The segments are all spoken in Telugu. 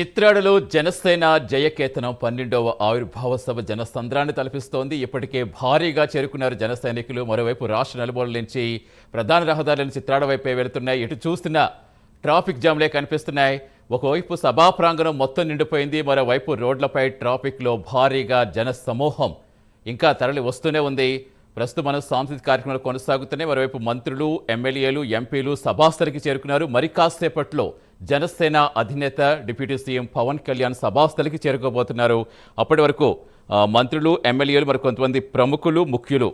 చిత్రాడలో జనసేన జయకేతనం పన్నెండవ ఆవిర్భావ సభ జనసంద్రాన్ని తలపిస్తోంది. ఇప్పటికే భారీగా చేరుకున్నారు జన సైనికులు. మరోవైపు రాష్ట్ర నలుమూలల నుంచి ప్రధాన రహదారులను చిత్రాడ వైపే వెళుతున్నాయి. ఎటు చూస్తున్నా ట్రాఫిక్ జామ్లే కనిపిస్తున్నాయి. ఒకవైపు సభా ప్రాంగణం మొత్తం నిండిపోయింది. మరోవైపు రోడ్లపై ట్రాఫిక్లో భారీగా జన సమూహం ఇంకా తరలి వస్తూనే ఉంది. ప్రస్తుతం మనం సాంస్కృతిక కార్యక్రమాలు కొనసాగుతున్నాయి. మరోవైపు మంత్రులు ఎమ్మెల్యేలు ఎంపీలు సభాస్థలికి చేరుకున్నారు. మరి కాసేపట్లో జనసేన అధినేత డిప్యూటీ సీఎం పవన్ కళ్యాణ్ సభాస్థలికి చేరుకోబోతున్నారు. అప్పటి వరకు మంత్రులు ఎమ్మెల్యేలు మరి కొంతమంది ప్రముఖులు ముఖ్యులు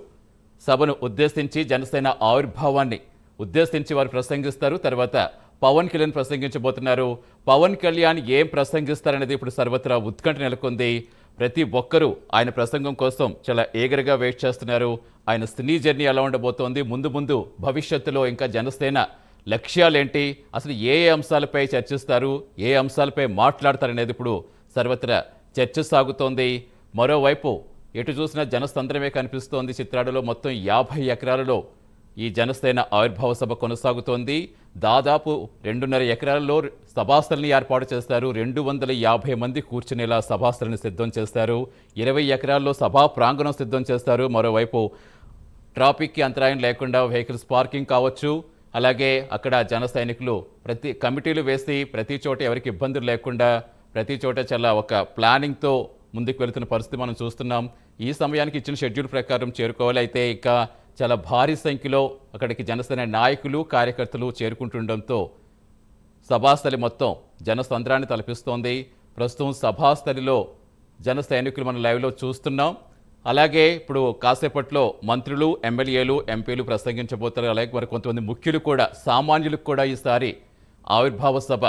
సభను ఉద్దేశించి జనసేన ఆవిర్భావాన్ని ఉద్దేశించి వారు ప్రసంగిస్తారు. తర్వాత పవన్ కళ్యాణ్ ప్రసంగించబోతున్నారు. పవన్ కళ్యాణ్ ఏం ప్రసంగిస్తారనేది ఇప్పుడు సర్వత్రా ఉత్కంఠ నెలకొంది. ప్రతి ఒక్కరూ ఆయన ప్రసంగం కోసం చాలా ఏగరగా వెయిట్ చేస్తున్నారు. ఆయన సినీ జర్నీ ఎలా ఉండబోతోంది? ముందు ముందు భవిష్యత్తులో ఇంకా జనసేన లక్ష్యాలేంటి? అసలు ఏ ఏ అంశాలపై చర్చిస్తారు? ఏ అంశాలపై మాట్లాడతారనేది ఇప్పుడు సర్వత్రా చర్చ సాగుతోంది. మరోవైపు ఎటు చూసినా జనసంద్రమే కనిపిస్తోంది చిత్రాడులో మొత్తం యాభై ఎకరాలలో ఈ జనసేన ఆవిర్భావ సభ కొనసాగుతోంది. దాదాపు రెండున్నర ఎకరాల్లో సభాస్థలని ఏర్పాటు చేస్తారు. రెండు వందల యాభై మంది కూర్చునేలా సభాస్థలని సిద్ధం చేస్తారు. ఇరవై ఎకరాల్లో సభా ప్రాంగణం సిద్ధం చేస్తారు. మరోవైపు ట్రాఫిక్కి అంతరాయం లేకుండా వెహికల్స్ పార్కింగ్ కావచ్చు. అలాగే అక్కడ జన సైనికులు ప్రతి కమిటీలు వేసి ప్రతి చోట ఎవరికి ఇబ్బందులు లేకుండా ప్రతి చోట చాలా ఒక ప్లానింగ్తో ముందుకు వెళుతున్న పరిస్థితి మనం చూస్తున్నాం. ఈ సమయానికి ఇచ్చిన షెడ్యూల్ ప్రకారం చేరుకోవాలి. అయితే ఇక చాలా భారీ సంఖ్యలో అక్కడికి జనసేన నాయకులు కార్యకర్తలు చేరుకుంటుండడంతో సభాస్థలి మొత్తం జనసంద్రాన్ని తలపిస్తోంది. ప్రస్తుతం సభాస్థలిలో జన సైనికులు మనం లైవ్లో చూస్తున్నాం. అలాగే ఇప్పుడు కాసేపట్లో మంత్రులు ఎమ్మెల్యేలు ఎంపీలు ప్రసంగించబోతారు అలాగే మరి కొంతమంది ముఖ్యులు కూడా సామాన్యులకు కూడా ఈసారి ఆవిర్భావ సభ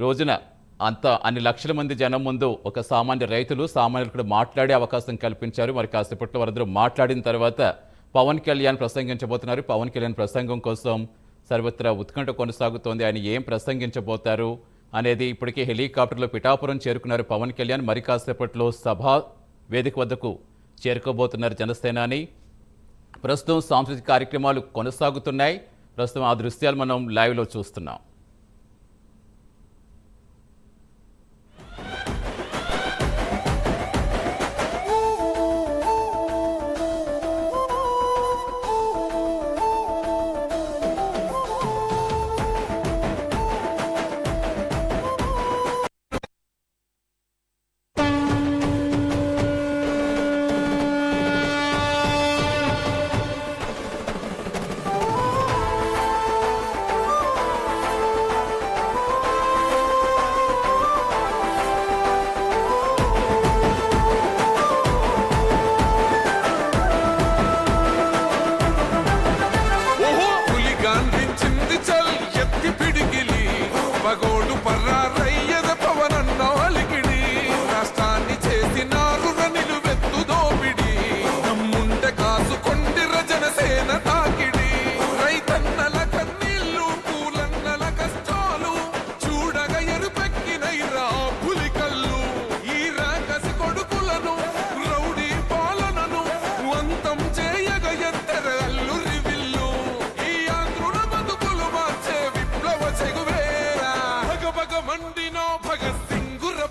రోజున అంత అన్ని లక్షల మంది జనం ముందు ఒక సామాన్య రైతులు సామాన్యులు కూడా మాట్లాడే అవకాశం కల్పించారు. మరి కాసేపట్లో వారందరూ మాట్లాడిన తర్వాత పవన్ కళ్యాణ్ ప్రసంగించబోతున్నారు. పవన్ కళ్యాణ్ ప్రసంగం కోసం సర్వత్రా ఉత్కంఠ కొనసాగుతోంది. ఆయన ఏం ప్రసంగించబోతారు అనేది ఇప్పటికే హెలికాప్టర్లో పిఠాపురం చేరుకున్నారు పవన్ కళ్యాణ్. మరి కాసేపట్లో సభా వేదిక వద్దకు చేరుకోబోతున్నారు జనసేనాని. ప్రస్తుతం సాంస్కృతిక కార్యక్రమాలు కొనసాగుతున్నాయి. ప్రస్తుతం ఆ దృశ్యాలు మనం లైవ్లో చూస్తున్నాం.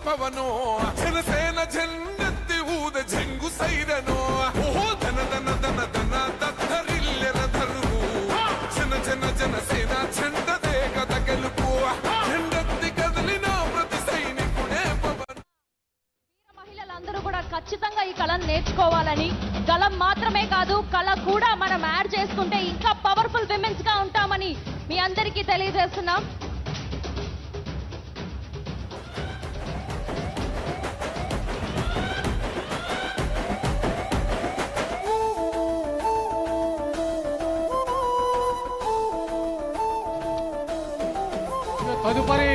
సింగుర పవనో జనసేన జెండెత్తి ఊద జంగు సైరనో ఓహో ధన ధన ధన తదుపరి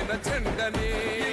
in a tender name.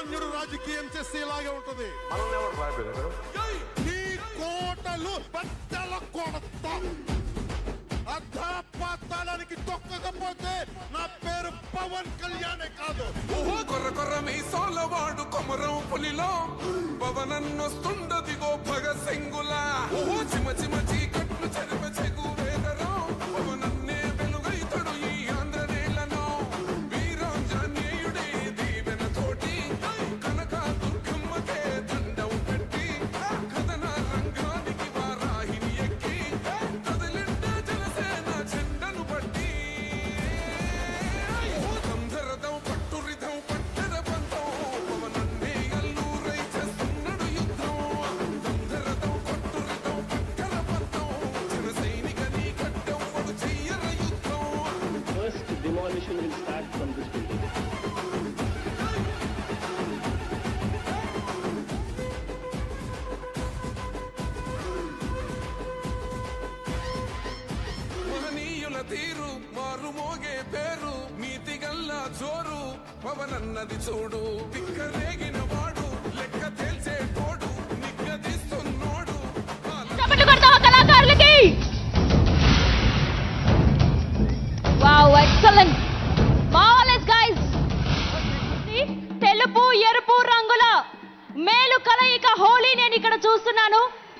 సామాన్యుడు రాజకీయం చేస్తే ఇలాగే ఉంటది నీ కోటలు బట్టల కొడత. అర్థాపాతాళానికి తొక్కకపోతే నా పేరు పవన్ కళ్యాణే కాదు. కొర్ర కొర్ర మీసాల వాడు కొమరం పులిలో. పవనన్నొస్తుండదిగో భగ సింగులా. చిమ చిమ చీక transformation will start from this building. తీరు మారు మోగే పేరు నీతిగల్లా జోరు పవనన్నది చూడు పిక్కలే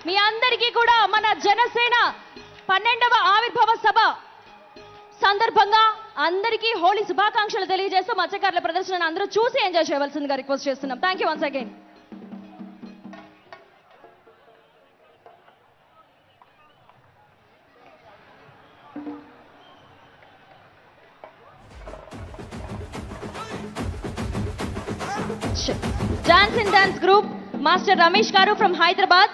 మీ అందరికీ కూడా మన జనసేన పన్నెండవ ఆవిర్భవ సభ సందర్భంగా అందరికీ హోలీ శుభాకాంక్షలు తెలియజేస్తూ మత్స్యకారుల ప్రదర్శనను అందరూ చూసి ఎంజాయ్ చేయవలసిందిగా రిక్వెస్ట్ చేస్తున్నాం. Thank you once again dance and dance group master Ramesh garu from Hyderabad